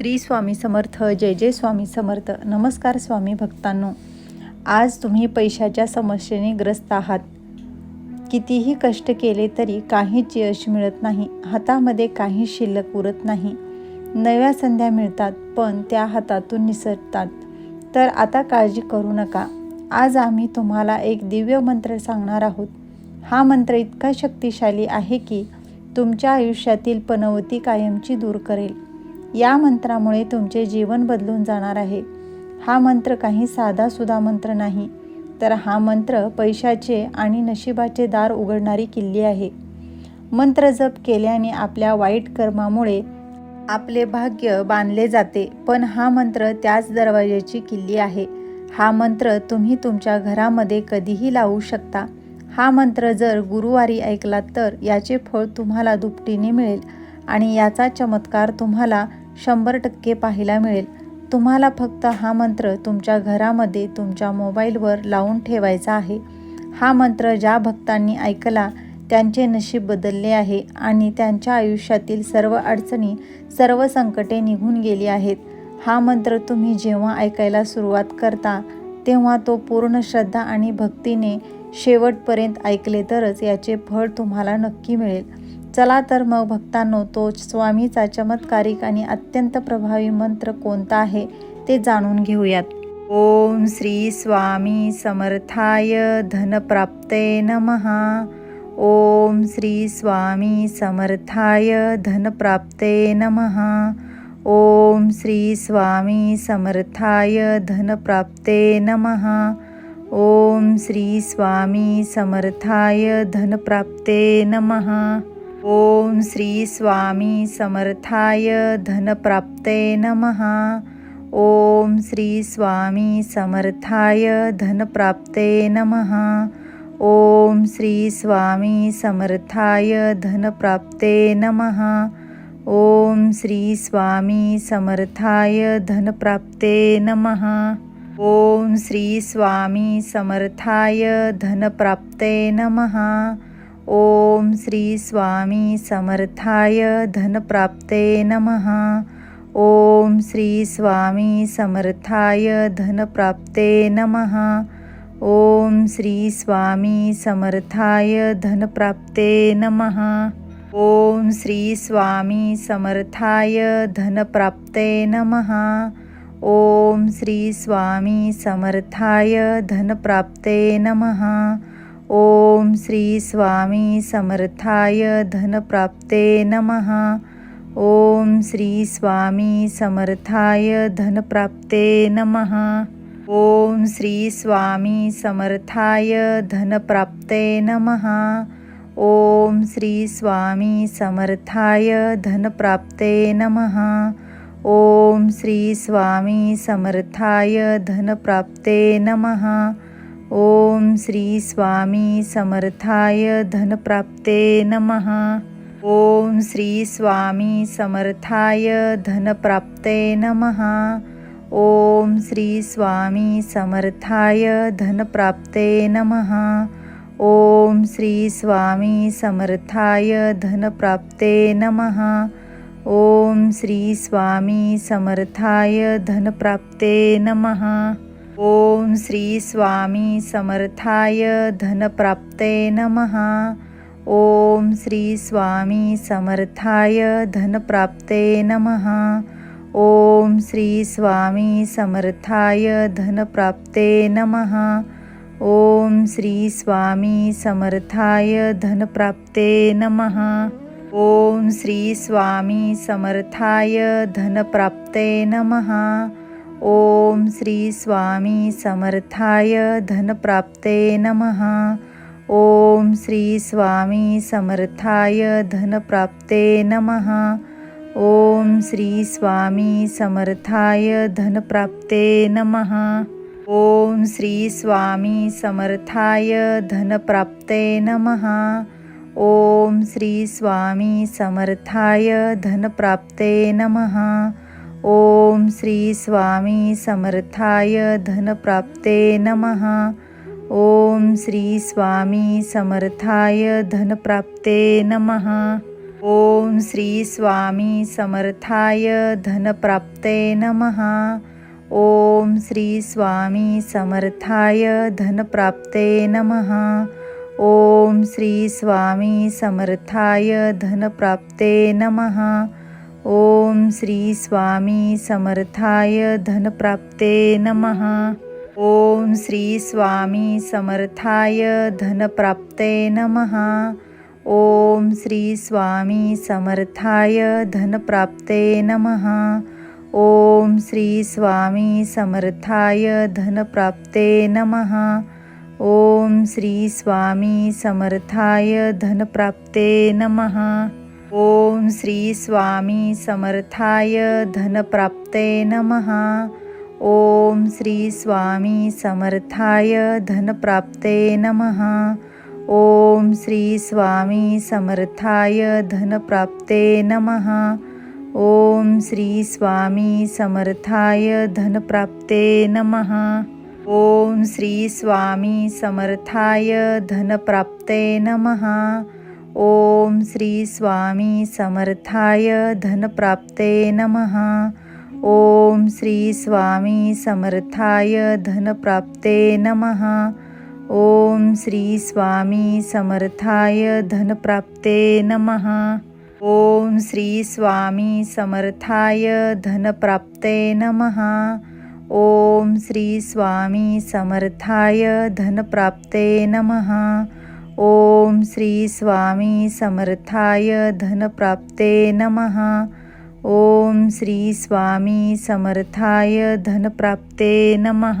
श्री स्वामी समर्थ जय जय स्वामी समर्थ. नमस्कार स्वामी भक्तांनो. आज तुम्ही पैशाच्या समस्येने ग्रस्त आहात. कितीही कष्ट केले तरी काहीच यश मिळत नाही. हातामध्ये काही शिल्लक उरत नाही. नव्या संध्या मिळतात पण त्या हातातून निसटतात. तर आता काळजी करू नका. आज आम्ही तुम्हाला एक दिव्य मंत्र सांगणार आहोत. हा मंत्र इतका शक्तिशाली आहे की तुमच्या आयुष्यातील पनवती कायमची दूर करेल. या मंत्रामुळे तुमचे जीवन बदलून जाणार आहे. हा मंत्र काही साधासुधा मंत्र नाही तर हा मंत्र पैशाचे आणि नशिबाचे दार उघडणारी किल्ली आहे. मंत्र जप केल्याने आपल्या वाईट कर्मामुळे आपले भाग्य बांधले जाते पण हा मंत्र त्याच दरवाजाची किल्ली आहे. हा मंत्र तुम्ही तुमच्या घरामध्ये कधीही लावू शकता. हा मंत्र जर गुरुवारी ऐकलात तर याचे फळ तुम्हाला दुपटीने मिळेल आणि याचा चमत्कार तुम्हाला शंभर टक्के पाहायला मिळेल. तुम्हाला फक्त हा मंत्र तुमच्या घरामध्ये तुमच्या मोबाईलवर लावून ठेवायचा आहे. हा मंत्र ज्या भक्तांनी ऐकला त्यांचे नशीब बदलले आहे आणि त्यांच्या आयुष्यातील सर्व अडचणी सर्व संकटे निघून गेली आहेत. हा मंत्र तुम्ही जेव्हा ऐकायला सुरुवात करता तेव्हा तो पूर्ण श्रद्धा आणि भक्तीने शेवटपर्यंत ऐकले तरच याचे फळ तुम्हाला नक्की मिळेल. चला तर मग भक्तांनो तो स्वामीचा चमत्कारिक आणि अत्यंत प्रभावी मंत्र कोणता आहे ते जाणून घेऊयात. ओम श्री स्वामी समर्थाय धनप्राप्ते नमः. ओम श्री स्वामी समर्थाय धनप्राप्ते नमः. ओम श्री स्वामी समर्थाय धनप्राप्ते नमः. ओम श्री स्वामी समर्थाय धनप्राप्ते नमः. ओम श्री स्वामी समर्थाय धनप्राप्ते नमः। ओम श्री स्वामी समर्थाय धनप्राप्ते नमः। ओम श्री स्वामी समर्थाय धनप्राप्ते नमः। ओम श्री स्वामी समर्थाय धनप्राप्ते नमः। ओम श्री स्वामी समर्थाय धनप्राप्ते नमः। ओम श्री स्वामी समर्थाय धनप्राप्ते नमः। ओम श्री स्वामी समर्थाय धनप्राप्ते नमः। ओम श्री स्वामी समर्थाय धनप्राप्ते नमः। ओम श्री स्वामी समर्थाय धनप्राप्ते नमः। ओम श्री स्वामी समर्थाय धनप्राप्ते नमः। ओम श्री स्वामी समर्थाय धनप्राप्ते नमः। ओम श्री स्वामी समर्थाय धनप्राप्ते नमः। ओम श्री स्वामी समर्थाय धनप्राप्ते नमः। ओम श्री स्वामी समर्थाय धनप्राप्ते नमः। ओम श्री स्वामी समर्थाय धनप्राप्ते नमः। ओम श्री स्वामी समर्थाय धनप्राप्ते नमः। ओम श्री स्वामी समर्थाय धनप्राप्ते नमः। ओम श्री स्वामी समर्थाय धनप्राप्ते नमः। ओम श्री स्वामी समर्थाय धनप्राप्ते नमः। ओम श्री स्वामी समर्थाय धनप्राप्ते नमः। ओम श्री स्वामी समर्थाय धनप्राप्ते नमः। ओम श्री स्वामी समर्थाय धनप्राप्ते नमः। ओम श्री स्वामी समर्थाय धनप्राप्ते नमः। ओम श्री स्वामी समर्थाय धनप्राप्ते नमः। ओम श्री स्वामी समर्थाय धनप्राप्ते नमः। ओम श्री स्वामी समर्थाय धनप्राप्ते नमः। ओम श्री स्वामी समर्थाय धनप्राप्ते नमः। ओम श्री स्वामी समर्थाय धनप्राप्ते नमः। ओम श्री स्वामी समर्थाय धनप्राप्ते नमः। ओम श्री स्वामी समर्थाय धनप्राप्ते नमः। ओम श्री स्वामी समर्थाय धनप्राप्ते नमः। ओम श्री स्वामी समर्थाय धनप्राप्ते नमः। ओम श्री स्वामी समर्थाय धनप्राप्ते नमः। ओम श्री स्वामी समर्थाय धनप्राप्ते नमः। ओम श्री स्वामी समर्थाय धनप्राप्ते नमः। ओम श्री स्वामी समर्थाय धनप्राप्ते नमः। ओम श्री स्वामी समर्थाय धनप्राप्ते नमः। ओम श्री स्वामी समर्थाय धनप्राप्ते नमः। ओम श्री स्वामी समर्थाय धनप्राप्ते नमः। ओम श्री स्वामी समर्थाय धनप्राप्ते नमः। ओम श्री स्वामी समर्थाय धनप्राप्ते नमः। ओम श्री स्वामी समर्थाय धनप्राप्ते नमः। ओम श्री स्वामी समर्थाय धनप्राप्ते नमः। ओम श्री स्वामी समर्थाय धनप्राप्ते नमः। ओम श्री स्वामी समर्थाय धनप्राप्ते नमः। ओम श्री स्वामी समर्थाय धनप्राप्ते नमः। ओम श्री स्वामी समर्थाय धनप्राप्ते नमः। ओम श्री स्वामी समर्थाय धनप्राप्ते नमः। ओम श्री स्वामी समर्थाय धनप्राप्ते नमः। ओम श्री स्वामी समर्थाय धनप्राप्ते नमः। ओम श्री स्वामी समर्थाय धनप्राप्ते नमः। ओम श्री स्वामी समर्थाय धनप्राप्ते नमः।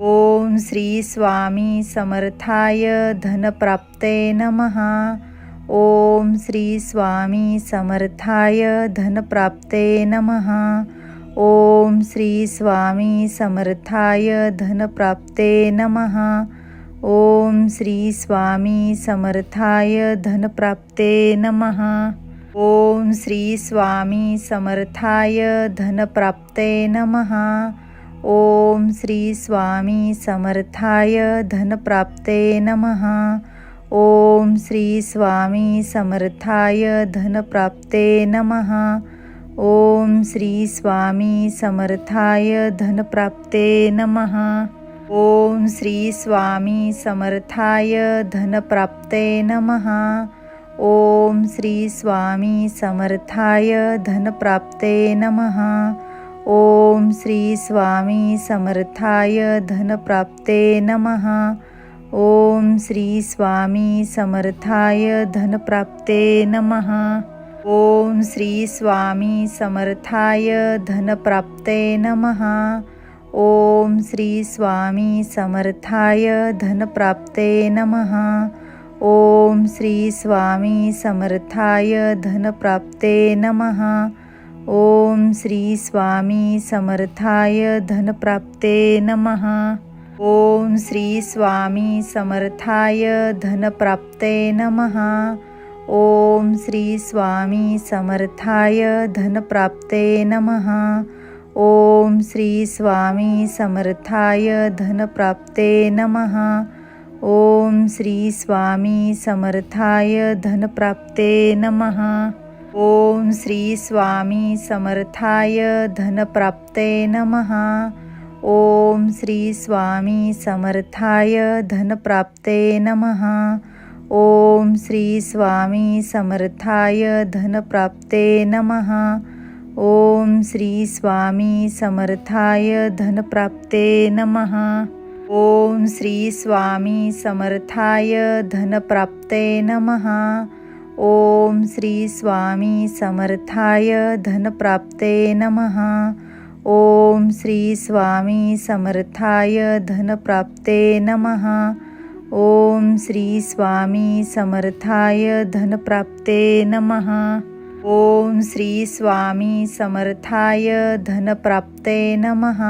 ओम श्री स्वामी समर्थाय धनप्राप्ते नमः। ओम श्री स्वामी समर्थाय धनप्राप्ते नमः। ओम श्री स्वामी समर्थाय धनप्राप्ते नमः। ओम श्री स्वामी समर्थाय धनप्राप्ते नमः। ओम श्री स्वामी समर्थाय धनप्राप्ते नमः। ओम श्री स्वामी समर्थाय धनप्राप्ते नमः। ओम श्री स्वामी समर्थाय धनप्राप्ते नमः। ओम श्री स्वामी समर्थाय धनप्राप्ते नमः। ओम श्री स्वामी समर्थाय धनप्राप्ते नमः। ओम श्री स्वामी समर्थाय धनप्राप्ते नमः। ओम श्री स्वामी समर्थाय धनप्राप्ते नमः। ओम श्री स्वामी समर्थाय धनप्राप्ते नमः। ओम श्री स्वामी समर्थाय धनप्राप्ते नमः। ओम श्री स्वामी समर्थाय धनप्राप्ते नमः। ओम श्री स्वामी समर्थाय धनप्राप्ते नमः। ओम श्री स्वामी समर्थाय धनप्राप्ते नमः। ओम श्री स्वामी समर्थाय धनप्राप्ते नमः। ओम श्री स्वामी समर्थाय धनप्राप्ते नमः। ओम श्री स्वामी समर्थाय धनप्राप्ते नमः। ओम श्री स्वामी समर्थाय धनप्राप्ते नमः। ओम श्री स्वामी समर्थाय धनप्राप्ते नमः। ओम श्री स्वामी समर्थाय धनप्राप्ते नमः। ओम श्री स्वामी समर्थाय धनप्राप्ते नमः। ओम श्री स्वामी समर्थाय धनप्राप्ते नमः। ओम श्री स्वामी समर्थाय धनप्राप्ते नमः। ओम श्री स्वामी समर्थाय धनप्राप्ते नमः। ओम श्री स्वामी समर्थाय धनप्राप्ते नमः। ओम श्री स्वामी समर्थाय धनप्राप्ते नमः। ओम श्री स्वामी समर्थाय धनप्राप्ते नमः।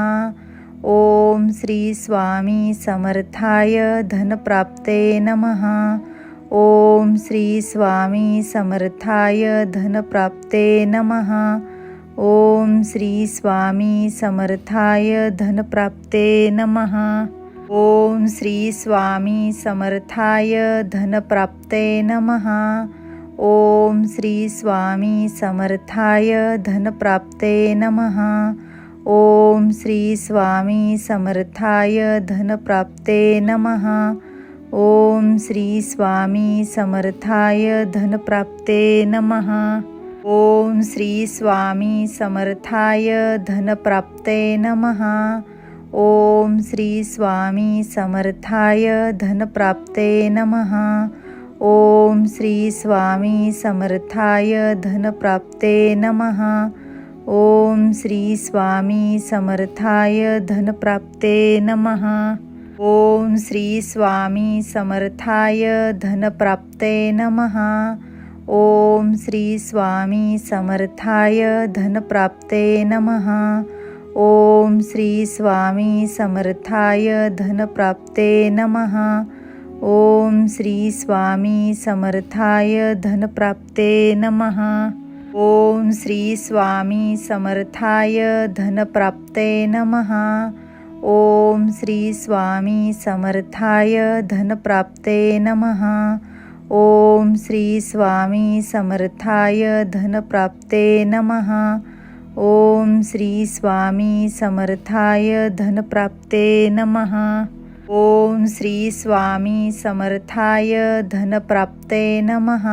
ओम श्री स्वामी समर्थाय धनप्राप्ते नमः। ओम श्री स्वामी समर्थाय धनप्राप्ते नमः। ओम श्री स्वामी समर्थाय धनप्राप्ते नमः। ओम श्री स्वामी समर्थाय धनप्राप्ते नमः। ओम श्री स्वामी समर्थाय धनप्राप्ते नमः। ओम श्री स्वामी समर्थाय धनप्राप्ते नमः। ओम श्री स्वामी समर्थाय धनप्राप्ते नमः। ओम श्री स्वामी समर्थाय धनप्राप्ते नमः। ओम श्री स्वामी समर्थाय धनप्राप्ते नमः। ओम श्री स्वामी समर्थाय धनप्राप्ते नमः। ओम श्री स्वामी समर्थाय धनप्राप्ते नमः। ओम श्री स्वामी समर्थाय धनप्राप्ते नमः। ओम श्री स्वामी समर्थाय धनप्राप्ते नमः। ओम श्री स्वामी समर्थाय धनप्राप्ते नमः। ओम श्री स्वामी समर्थाय धनप्राप्ते नमः। ओम श्री स्वामी समर्थाय धनप्राप्ते नमः। ओम श्री स्वामी समर्थाय धनप्राप्ते नमः। ओम श्री स्वामी समर्थाय धनप्राप्ते नमः। ओम श्री स्वामी समर्थाय धनप्राप्ते नमः। ओम श्री स्वामी समर्थाय धनप्राप्ते नमः।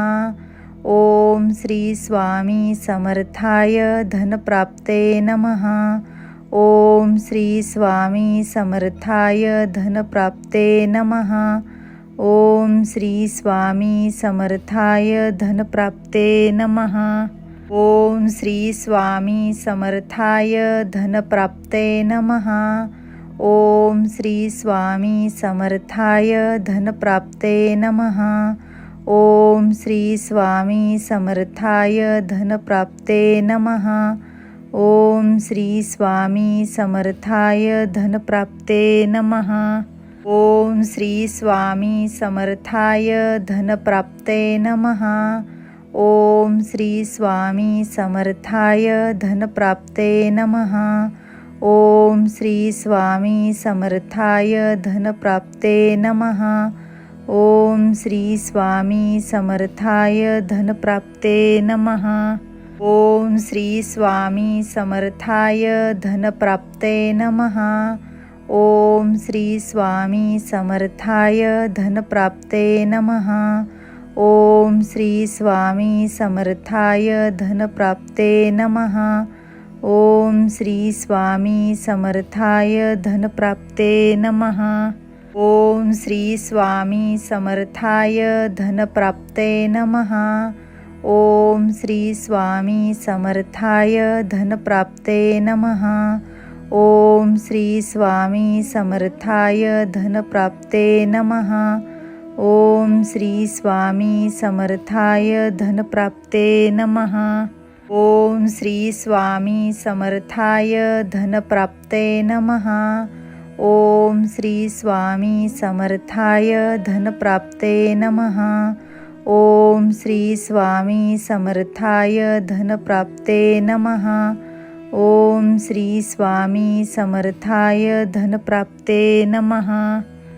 ओम श्री स्वामी समर्थाय धनप्राप्ते नमः। ओम श्री स्वामी समर्थाय धनप्राप्ते नमः। ओम श्री स्वामी समर्थाय धनप्राप्ते नमः। ओम श्री स्वामी समर्थाय धनप्राप्ते नमः। ओम श्री स्वामी समर्थाय धनप्राप्ते नमः। ओम श्री स्वामी समर्थाय धनप्राप्ते नमः। ओम श्री स्वामी समर्थाय धनप्राप्ते नमः। ओम श्री स्वामी समर्थाय धनप्राप्ते नमः। ओम श्री स्वामी समर्थाय धनप्राप्ते नमः। ओम श्री स्वामी समर्थाय धनप्राप्ते नमः। ओम श्री स्वामी समर्थाय धनप्राप्ते नमः। ओम श्री स्वामी समर्थाय धनप्राप्ते नमः। ओम श्री स्वामी समर्थाय धनप्राप्ते नमः। ओम श्री स्वामी समर्थाय धनप्राप्ते नमः। ओम श्री स्वामी समर्थाय धनप्राप्ते नमः। ओम श्री स्वामी समर्थाय धनप्राप्ते नमः। ओम श्री स्वामी समर्थाय धनप्राप्ते नमः। ओम श्री स्वामी समर्थाय धनप्राप्ते नमः। ओम श्री स्वामी समर्थाय धनप्राप्ते नमः। ओम श्री स्वामी समर्थाय धनप्राप्ते नमः। ओम श्री स्वामी समर्थाय धनप्राप्ते नमः। ओम श्री स्वामी समर्थाय धनप्राप्ते नमः। ओम श्री स्वामी समर्थाय धनप्राप्ते नमः।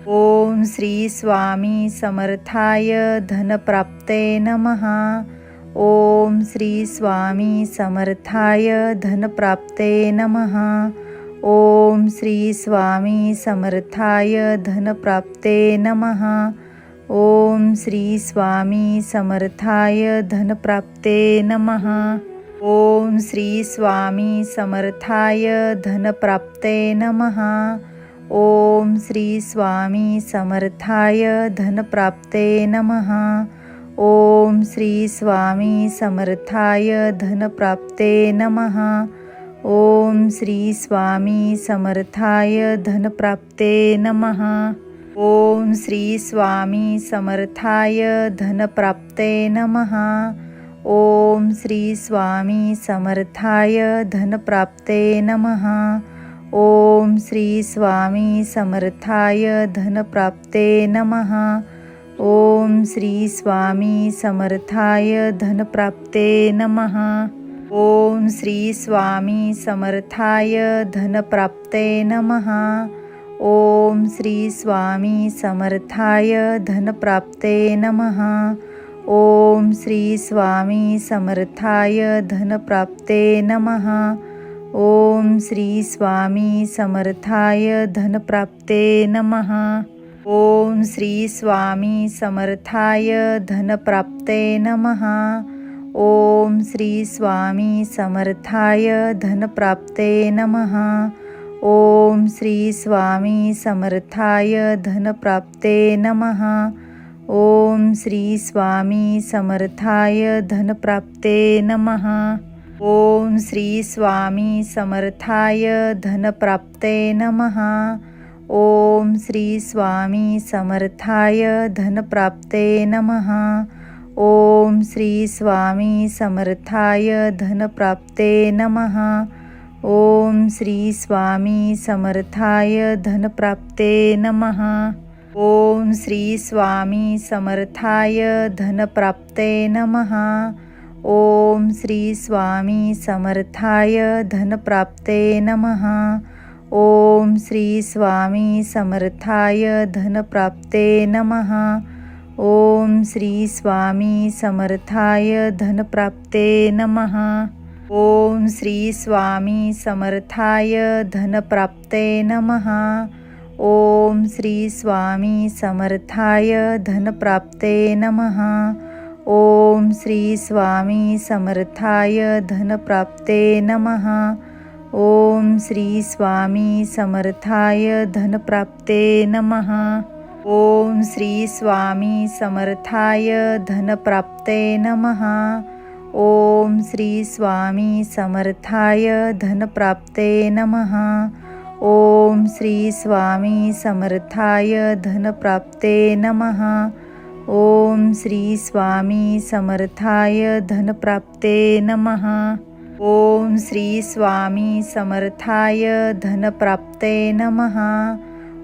ओम श्री स्वामी समर्थाय धनप्राप्ते नमः। ओम श्री स्वामी समर्थाय धनप्राप्ते नमः। ओम श्री स्वामी समर्थाय धनप्राप्ते नमः। ओम श्री स्वामी समर्थाय धनप्राप्ते नमः। ओम श्री स्वामी समर्थाय धनप्राप्ते नमः। ओम श्री स्वामी समर्थाय धनप्राप्ते नमः। ओम श्री स्वामी समर्थाय धनप्राप्ते नमः। ओम श्री स्वामी समर्थाय धनप्राप्ते नमः। ओम श्री स्वामी समर्थाय धनप्राप्ते नमः। ओम श्री स्वामी समर्थाय धनप्राप्ते नमः। ओम श्री स्वामी समर्थाय धनप्राप्ते नमः। ओम श्री स्वामी समर्थाय धनप्राप्ते नमः। ओम श्री स्वामी समर्थाय धनप्राप्ते नमः। ओम श्री स्वामी समर्थाय धनप्राप्ते नमः। ओम श्री स्वामी समर्थाय धनप्राप्ते नमः। ओम श्री स्वामी समर्थाय धनप्राप्ते नमः। ओम श्री स्वामी समर्थाय धनप्राप्ते नमः। ओम श्री स्वामी समर्थाय धनप्राप्ते नमः। ओम श्री स्वामी समर्थाय धनप्राप्ते नमः। ओम श्री स्वामी समर्थाय धनप्राप्ते नमः। ओम श्री स्वामी समर्थाय धनप्राप्ते नमः। ओम श्री स्वामी समर्थाय धनप्राप्ते नमः। ओम श्री स्वामी समर्थाय धनप्राप्ते नमः। ओम श्री स्वामी समर्थाय धनप्राप्ते नमः। ओम श्री स्वामी समर्थाय धनप्राप्ते नमः। ओम श्री स्वामी समर्थाय धनप्राप्ते नमः। ओम श्री स्वामी समर्थाय धनप्राप्ते नमः। ओम श्री स्वामी समर्थाय धनप्राप्ते नमः। ओम श्री स्वामी समर्थाय धनप्राप्ते नमः। ओम श्री स्वामी समर्थाय धनप्राप्ते नमः। ओम श्री स्वामी समर्थाय धनप्राप्ते नमः। ओम श्री स्वामी समर्थाय धनप्राप्ते नमः। ओम श्री स्वामी समर्थाय धनप्राप्ते नमः। ओम श्री स्वामी समर्थाय धनप्राप्ते नमः। ओम श्री स्वामी समर्थाय धनप्राप्ते नमः। ओम श्री स्वामी समर्थाय धनप्राप्ते नमः। ओम श्री स्वामी समर्थाय धनप्राप्ते नमः।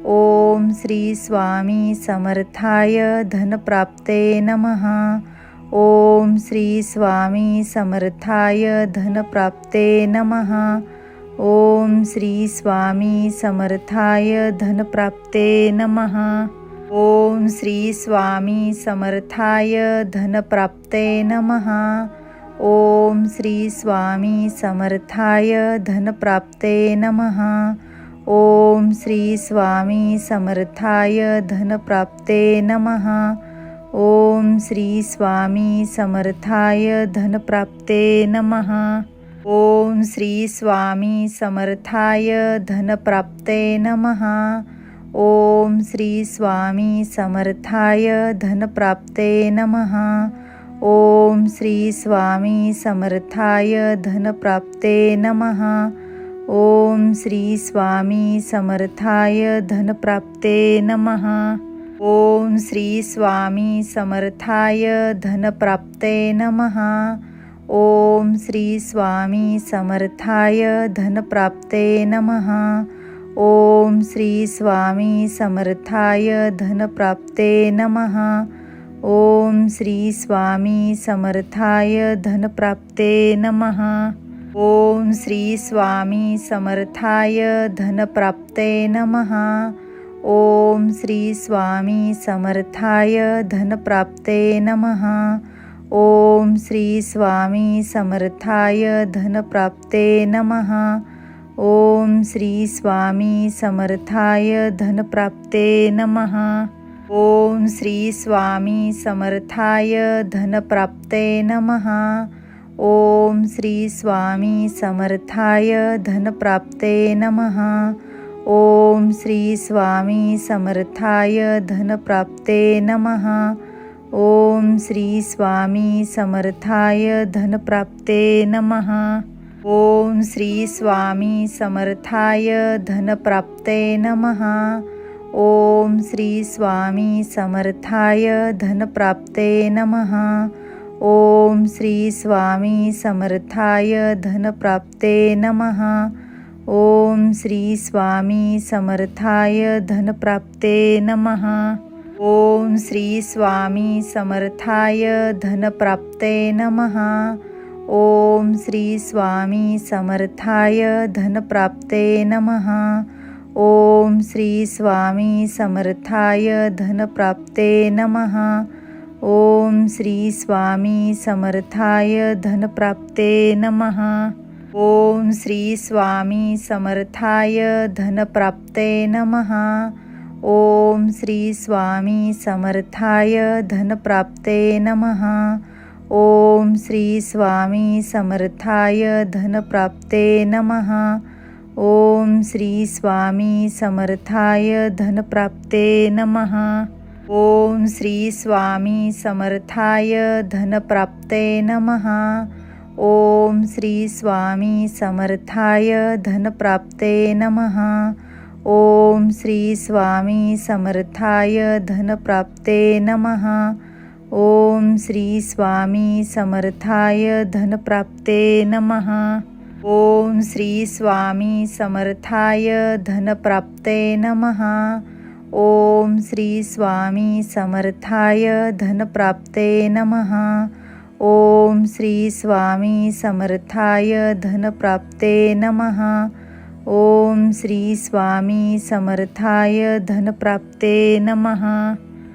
ओम श्री स्वामी समर्थाय धनप्राप्ते नमः। ओम श्री स्वामी समर्थाय धनप्राप्ते नमः। ओम श्री स्वामी समर्थाय धनप्राप्ते नमः। ओम श्री स्वामी समर्थाय धनप्राप्ते नमः। ओम श्री स्वामी समर्थाय धनप्राप्ते नमः। ओम श्री स्वामी समर्थाय धनप्राप्ते नमः। ओम श्री स्वामी समर्थाय धनप्राप्ते नमः। ओम श्री स्वामी समर्थाय धनप्राप्ते नमः। ओम श्री स्वामी समर्थाय धनप्राप्ते नमः। ओम श्री स्वामी समर्थाय धनप्राप्ते नमः। ओम श्री स्वामी समर्थाय धनप्राप्ते नमः। ओम श्री स्वामी समर्थाय धनप्राप्ते नमः। ओम श्री स्वामी समर्थाय धनप्राप्ते नमः। ओम श्री स्वामी समर्थाय धनप्राप्ते नमः। ओम श्री स्वामी समर्थाय धनप्राप्ते नमः। ओम श्री स्वामी समर्थाय धनप्राप्ते नमः। ओम श्री स्वामी समर्थाय धनप्राप्ते नमः। ओम श्री स्वामी समर्थाय धनप्राप्ते नमः। ओम श्री स्वामी समर्थाय धनप्राप्ते नमः। ओम श्री स्वामी समर्थाय धनप्राप्ते नमः। ओम श्री स्वामी समर्थाय धनप्राप्ते नमः। ओम श्री स्वामी समर्थाय धनप्राप्ते नमः। ओम श्री स्वामी समर्थाय धनप्राप्ते नमः। ओम श्री स्वामी समर्थाय धनप्राप्ते नमः। ओम श्री स्वामी समर्थाय धनप्राप्ते नमः। ओम श्री स्वामी समर्थाय धनप्राप्ते नमः। ओम श्री स्वामी समर्थाय धनप्राप्ते नमः। ओम श्री स्वामी समर्थाय धनप्राप्ते नमः। ओम श्री स्वामी समर्थाय धनप्राप्ते नमः। ओम श्री स्वामी समर्थाय धनप्राप्ते नमः। ओम श्री स्वामी समर्थाय धनप्राप्ते नमः। ओम श्री स्वामी समर्थाय धनप्राप्ते नमः। ओम श्री स्वामी समर्थाय धनप्राप्ते नमः। ओम श्री स्वामी समर्थाय धनप्राप्ते नमः। ओम श्री स्वामी समर्थाय धनप्राप्ते नमः। ओम श्री स्वामी समर्थाय धनप्राप्ते नमः। ओम श्री स्वामी समर्थाय धनप्राप्ते नमः। ओम श्री स्वामी समर्थाय धनप्राप्ते नमः। ओम श्री स्वामी समर्थाय धनप्राप्ते नमः। ओम श्री स्वामी समर्थाय धनप्राप्ते नमः। ओम श्री स्वामी समर्थाय धनप्राप्ते नमः। ओम श्री स्वामी समर्थाय धनप्राप्ते नमः। ओम श्री स्वामी समर्थाय धनप्राप्ते नमः।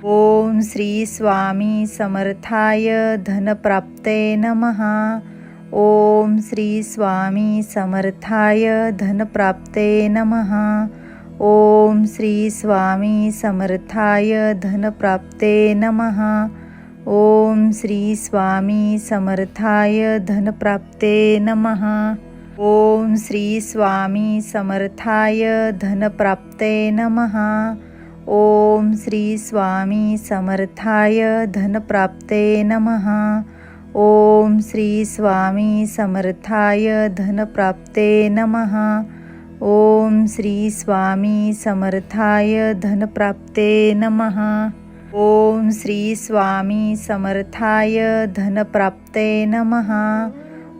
ओम श्री स्वामी समर्थाय धनप्राप्ते नमः। ओम श्री स्वामी समर्थाय धनप्राप्ते नमः। ओम श्री स्वामी समर्थाय धनप्राप्ते नमः। ओम श्री स्वामी समर्थाय धनप्राप्ते नमः। ओम श्री स्वामी समर्थाय धनप्राप्ते नमः। ओम श्री स्वामी समर्थाय धनप्राप्ते नमः। ओम श्री स्वामी समर्थाय धनप्राप्ते नमः। ओम श्री स्वामी समर्थाय धनप्राप्ते नमः। ओम श्री स्वामी समर्थाय धनप्राप्ते नमः।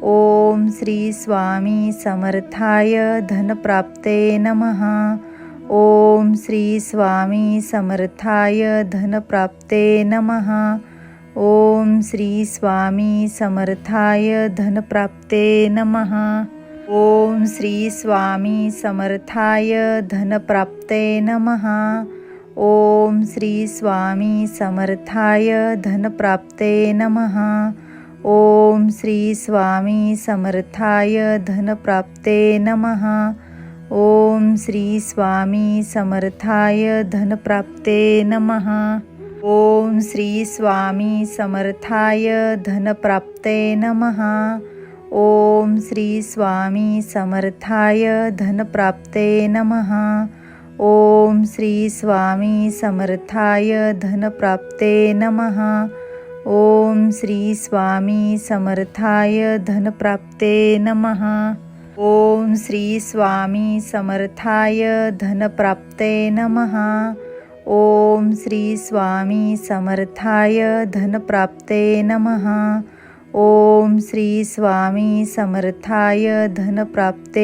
ओम श्री स्वामी समर्थाय धनप्राप्ते नमः। ओम श्री स्वामी समर्थाय धनप्राप्ते नमः। ओम श्री स्वामी समर्थाय धनप्राप्ते नमः। ओम श्री स्वामी समर्थाय धनप्राप्ते नमः। ओम श्री स्वामी समर्थाय धनप्राप्ते नमः। ओम श्री स्वामी समर्थाय धनप्राप्ते नमः। ओम श्री स्वामी समर्थाय धनप्राप्ते नमः। ओम श्री स्वामी समर्थाय धनप्राप्ते नमः। ओम श्री स्वामी समर्थाय धनप्राप्ते नमः। ओम श्री स्वामी समर्थाय धनप्राप्ते नमः। ओम श्री स्वामी समर्थाय धनप्राप्ते नमः। ओम श्री स्वामी समर्थाय धनप्राप्ते नमः। ओम श्री स्वामी समर्थाय धनप्राप्ते नमः। ओम श्री स्वामी समर्थाय धनप्राप्ते